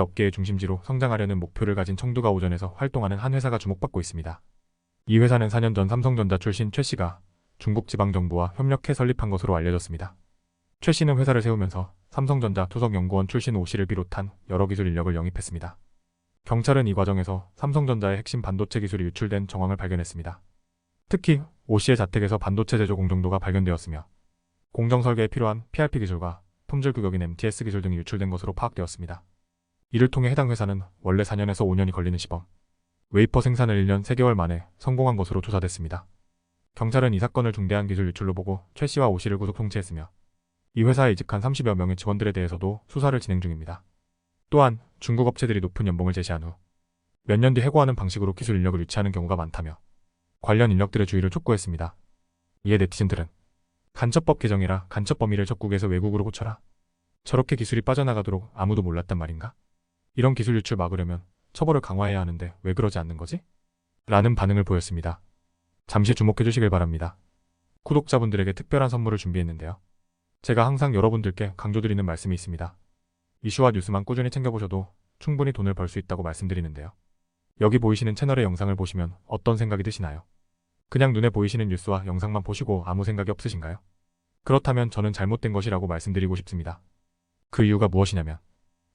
업계의 중심지로 성장하려는 목표를 가진 청두가 오전에서 활동하는 한 회사가 주목받고 있습니다. 이 회사는 4년 전 삼성전자 출신 최 씨가 중국 지방정부와 협력해 설립한 것으로 알려졌습니다. 최 씨는 회사를 세우면서 삼성전자 투석연구원 출신 오 씨를 비롯한 여러 기술 인력을 영입했습니다. 경찰은 이 과정에서 삼성전자의 핵심 반도체 기술이 유출된 정황을 발견했습니다. 특히 오 씨의 자택에서 반도체 제조 공정도가 발견되었으며 공정 설계에 필요한 PRP 기술과 품질 규격인 MTS 기술 등이 유출된 것으로 파악되었습니다. 이를 통해 해당 회사는 원래 4년에서 5년이 걸리는 시범, 웨이퍼 생산을 1년 3개월 만에 성공한 것으로 조사됐습니다. 경찰은 이 사건을 중대한 기술 유출로 보고 최 씨와 오 씨를 구속 통치했으며 이 회사에 이직한 30여 명의 직원들에 대해서도 수사를 진행 중입니다. 또한 중국 업체들이 높은 연봉을 제시한 후 몇 년 뒤 해고하는 방식으로 기술 인력을 유치하는 경우가 많다며 관련 인력들의 주의를 촉구했습니다. 이에 네티즌들은 간첩법 개정이라 간첩 범위를 적국에서 외국으로 고쳐라. 저렇게 기술이 빠져나가도록 아무도 몰랐단 말인가? 이런 기술 유출 막으려면 처벌을 강화해야 하는데 왜 그러지 않는 거지? 라는 반응을 보였습니다. 잠시 주목해 주시길 바랍니다. 구독자분들에게 특별한 선물을 준비했는데요. 제가 항상 여러분들께 강조드리는 말씀이 있습니다. 이슈와 뉴스만 꾸준히 챙겨보셔도 충분히 돈을 벌 수 있다고 말씀드리는데요. 여기 보이시는 채널의 영상을 보시면 어떤 생각이 드시나요? 그냥 눈에 보이시는 뉴스와 영상만 보시고 아무 생각이 없으신가요? 그렇다면 저는 잘못된 것이라고 말씀드리고 싶습니다. 그 이유가 무엇이냐면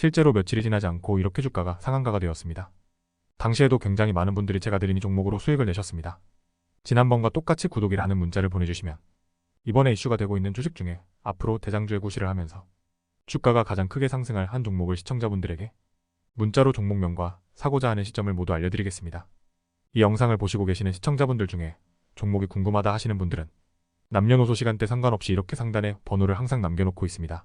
실제로 며칠이 지나지 않고 이렇게 주가가 상한가가 되었습니다. 당시에도 굉장히 많은 분들이 제가 드린 이 종목으로 수익을 내셨습니다. 지난번과 똑같이 구독이라는 문자를 보내주시면 이번에 이슈가 되고 있는 주식 중에 앞으로 대장주의 구실을 하면서 주가가 가장 크게 상승할 한 종목을 시청자분들에게 문자로 종목명과 사고자 하는 시점을 모두 알려드리겠습니다. 이 영상을 보시고 계시는 시청자분들 중에 종목이 궁금하다 하시는 분들은 남녀노소 시간대 상관없이 이렇게 상단에 번호를 항상 남겨놓고 있습니다.